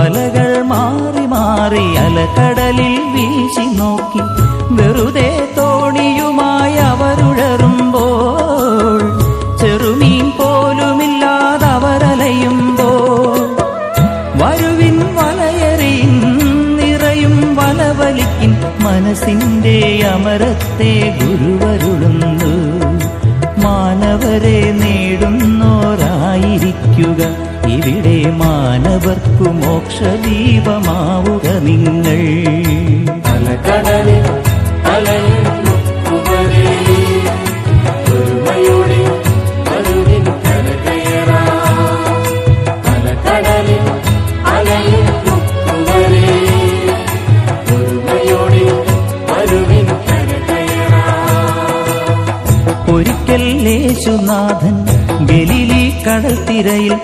വലകൾ മാറി മാറി അലകടലിൽ വീശി നോക്കി. വെറുതെ തോണിയുമായി അവരുഴറുമ്പോൾ ചെറുമീൻ പോലുമില്ലാതെ അവരലയുമ്പോൾ വരുവിൻ വലയറി നിറയും വലവലിക്കിൻ മനസ്സിന്റെ അമരത്തെ ഗുരുവരുളുന്നു. മാനവരെ നേടുന്നോരായിരിക്കുക ഇവിടെ മാനവർക്കു മോക്ഷദീപമാവുക നിങ്ങൾ. ഒരിക്കൽ യേശുനാഥൻ ഗലീലി കടൽത്തിരയിൽ